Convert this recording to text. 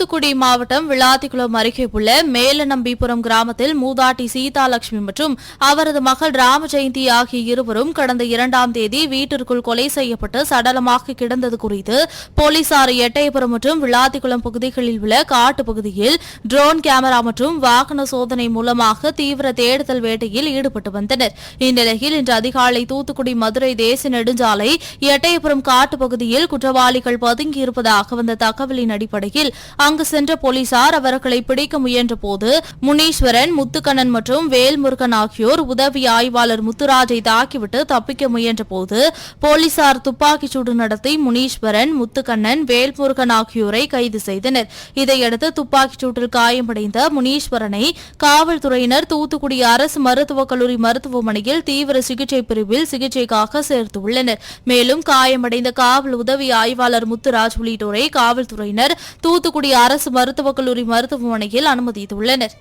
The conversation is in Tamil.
தூத்துக்குடி மாவட்டம் விளாத்திக்குளம் அருகே உள்ள மேலநம்பிபுரம் கிராமத்தில் மூதாட்டி சீதாலட்சுமி மற்றும் அவரது மகள் ராம ஜெயந்தி ஆகிய இருவரும் கடந்த இரண்டாம் தேதி வீட்டிற்குள் கொலை செய்யப்பட்டு சடலமாக கிடந்தது குறித்து போலீசார் எட்டயபுரம் மற்றும் விளாத்திக்குளம் பகுதிகளில் உள்ள காட்டு பகுதியில் ட்ரோன் கேமரா மற்றும் வாகன சோதனை மூலமாக தீவிர தேடுதல் வேட்டையில் ஈடுபட்டு வந்தனர். இந்நிலையில் இன்று அதிகாலை தூத்துக்குடி மதுரை தேசிய நெடுஞ்சாலை எட்டயபுரம் காட்டு பகுதியில் குற்றவாளிகள் பதுங்கியிருப்பதாக வந்த தகவலின் அடிப்படையில் அங்கு சென்ற போலீசார் அவர்களை பிடிக்க முயன்றபோது முனீஸ்வரன் முத்துக்கண்ணன் மற்றும் வேல்முருகன் ஆகியோர் உதவி ஆய்வாளர் முத்துராஜை தாக்கிவிட்டு தப்பிக்க முயன்றபோது போலீசார் துப்பாக்கிச் சூடு நடத்தி முனீஸ்வரன் முத்துக்கண்ணன் வேல்முருகன் ஆகியோரை கைது செய்தனர். இதையடுத்து துப்பாக்கிச் சூட்டில் காயமடைந்த முனீஸ்வரனை காவல்துறையினர் தூத்துக்குடி அரசு மருத்துவக் கல்லூரி மருத்துவமனையில் தீவிர சிகிச்சை பிரிவில் சிகிச்சைக்காக சேர்த்துள்ளனர். மேலும் காயமடைந்த காவல் உதவி ஆய்வாளர் முத்துராஜ் உள்ளிட்டோரை காவல்துறையினர் தூத்துக்குடி அரசு மருத்துவக் கல்லூரி மருத்துவமனையில் அனுமதித்துள்ளனர்.